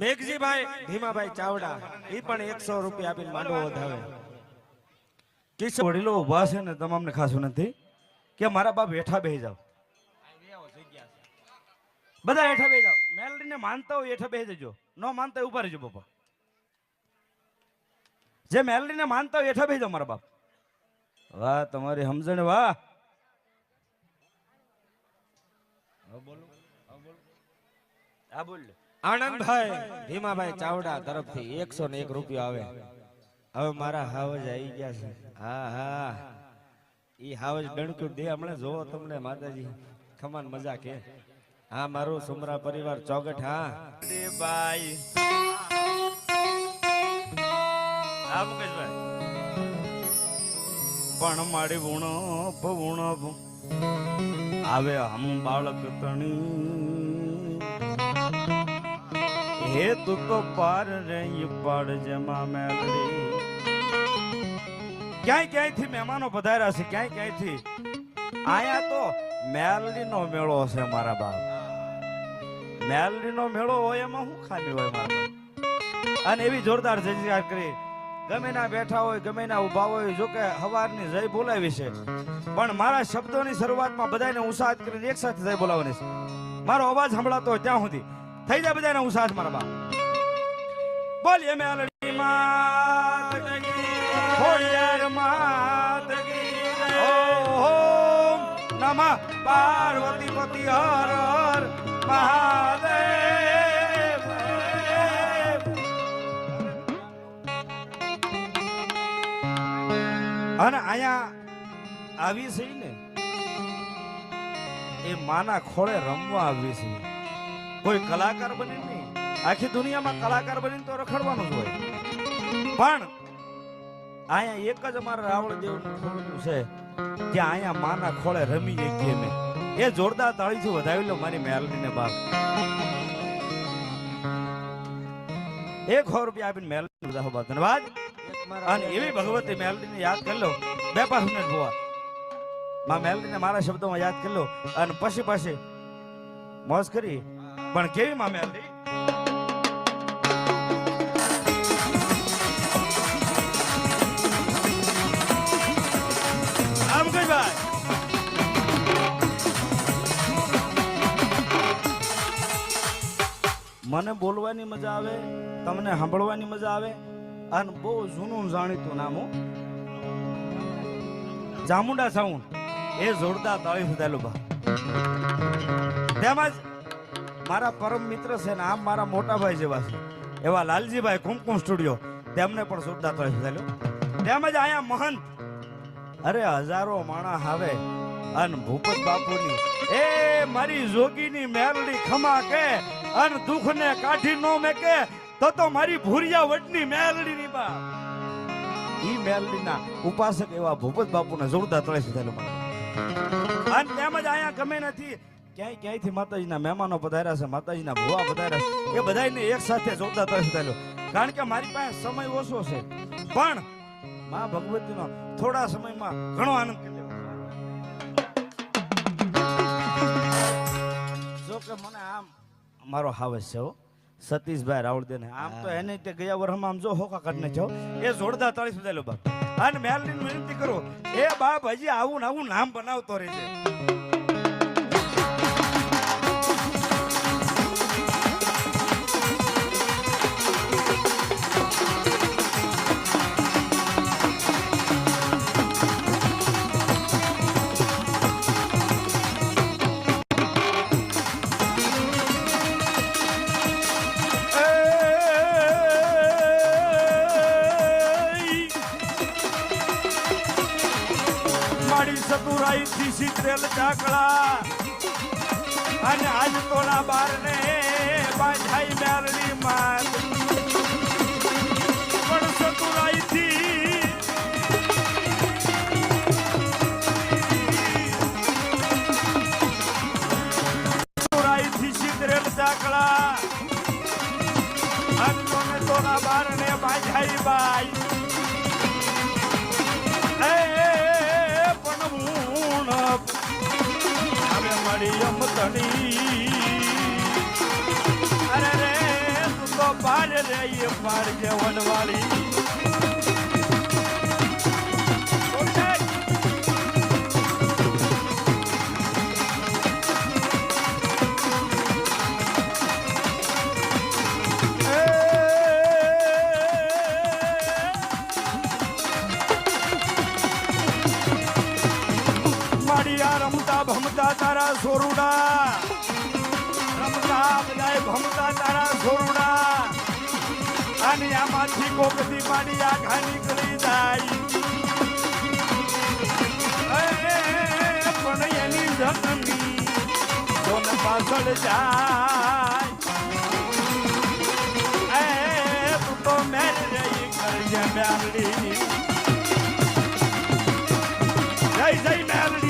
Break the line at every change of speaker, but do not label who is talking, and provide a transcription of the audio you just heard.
મેઘજીભાઈ ભીમાભાઈ ચાવડા એ પણ એકસો રૂપિયા આપીને માંડવો વધાવે.
કિશોર વડીલો ઊભા છે ને, તમામને ખાસ વિનંતી કે મારા બાપ હેઠા બેસી જાવ બધા હેઠા બેસી જાવ મેલડીને માનતા હોય હેઠા બેસી જજો. ન માનતા હોય ઊભા રહેજો બાપા. જે મેલડીને માનતા હોય હેઠા બેસી જાવ મારા બાપ. વાહ, તમારી સમજણ, વાહ. હા, બોલ.
આનંદભાઈ ભીમાભાઈ ચાવડા તરફથી એકસો ને એક રૂપિયો આવે. હવે મારા હાવજ આવી ગયા છે. હા હા. ઈ હાવજ ડણક્યું દે, હમણાં જોવો તમને, માતાજી. ખમાન મજા કે હા, મારું સુમરા પરિવાર ચોગઠ, હા.
ભાઈ. આ મુકેશભાઈ. પણ મારી વુણો પવુણો આવે હમ બાળક તણી. હે તું તો પાર રહી પાડ જમા મેલડી ક્યાંય ક્યાંયથી મહેમાનો પધાર્યા છે? ક્યાંય ક્યાંયથી? આયા તો મેલડીનો મેળો છે મારા બાપ. મેલડીનો મેળો હોય એમાં શું ખામી હોય મારા અને એવી જોરદાર જયજયકાર કરી. ગમે ના બેઠા હોય, ગમે ના ઊભા હોય, જો કે હવારની જય બોલાવી છે. પણ મારા શબ્દોની શરૂઆતમાં બધાને ઉત્સાહિત કરીને એક સાથે જય બોલાવવાની છે. મારો અવાજ સંભળાતો હોય ત્યાં સુધી. થઈ જાય બધાને સાથ મારા બોલીએ મેલડી માત ખોડિયાર માત ઓમ નમઃ. પાર્વતી પતિ હર હર મહાદેવ. અને અહીંયા આવી છે ને, એ માના ખોળે રમવા આવી છે. કોઈ કલાકાર બની નહીં. આખી દુનિયામાં કલાકાર બની તો રખડવાનું જ હોય. પણ અહીંયા એક જ અમારા રાવણ દેવ ખોલતું છે કે અહીંયા માના ખોળે રમી શકીએ મેં એ. જોરદાર તાળીથી વધાવી લો મારી મેલડીને બાપ. એક સો રૂપિયા આપીને મેલડી બધા ધન્યવાદ. અને એવી ભગવતી મેલડીને યાદ કરી લો. બે પાંચ મિનિટ જોવા માં મેલડીને મારા શબ્દોમાં યાદ કરી લો. અને પછી પછી મોજ કરી. પણ કેવી મામે હતી? આમ કઈ ભાઈ મને બોલવાની મજા આવે, તમને સાંભળવાની મજા આવે, અને બહુ જૂનું જાણીતું નામ હો. ચામુંડા સાઉન્ડ એ જોરદાર તાળી સુધાયેલું બા. તેમજ મારા પરમ મિત્ર છે ને આમ મારા મોટા ભાઈ જેવા છે. એવા લાલજીભાઈ કુમકુમ સ્ટુડિયો. તેમને પણ સુરતા સુધાયેલું તેમજ અહીંયા મહંત. અરે હજારો માણસ આવે અન ભૂપત બાપુની, એ મારી જોગીની મેરડી ખમા કે અન દુઃખને કાઢી નો મેકે, તો તો મારી ભૂરિયા વટની મેરડીની બા. ઈ મેલડીના ઉપાસક એવા ભૂપત બાપુને જોરદાર તળે સુધારેલું અને તેમજ અહીંયા ગમે નથી ક્યાંય ક્યાંયથી માતાજીના મહેમાનો પધાર્યા છે માતાજીના ભુવા પધાર્યા છે. એ બધાને એક સાથે જોતા સુધારેલું કારણ કે મારી પાસે સમય ઓછો છે. પણ મા ભગવતીનો થોડા સમયમાં ઘણો આનંદ કરી. જો કે મને આમ મારો હાવસ છે હો. સતીશભાઈ રાવળદેવ આમ તો એને તે ગયા વર્ષમાં આમ જો હોકા કરીને છો એ જોરદાર તાળી સુધારેલો બાપ. અને મેલની વિનંતી કરો એ બાપ હજી આવું ને આવું નામ બનાવતો રહેજે. સતુરાઈ થી સિતરેલ ચાકડા અને આજ તોલા બાર ને બાંધાઈ મેરડી માર. પણ સતુરાઈ થી સતુરાઈ થી સિતરેલ ચાકડા અને તોલા બાર ને બાંધાઈ બાઈ. રે એ! પાડજે વનવાળી ભમતા તારા સોરુડા. રમતા બધાય ભમતા તારા સોરુડા. અને આમાંથી કોકથી પાણી આખા નીકળી જાય. પણ એની જગની કોને પાછળ જાય. એ તું તો મેં રહી કરજે મેલડી. જય જય મેલડી.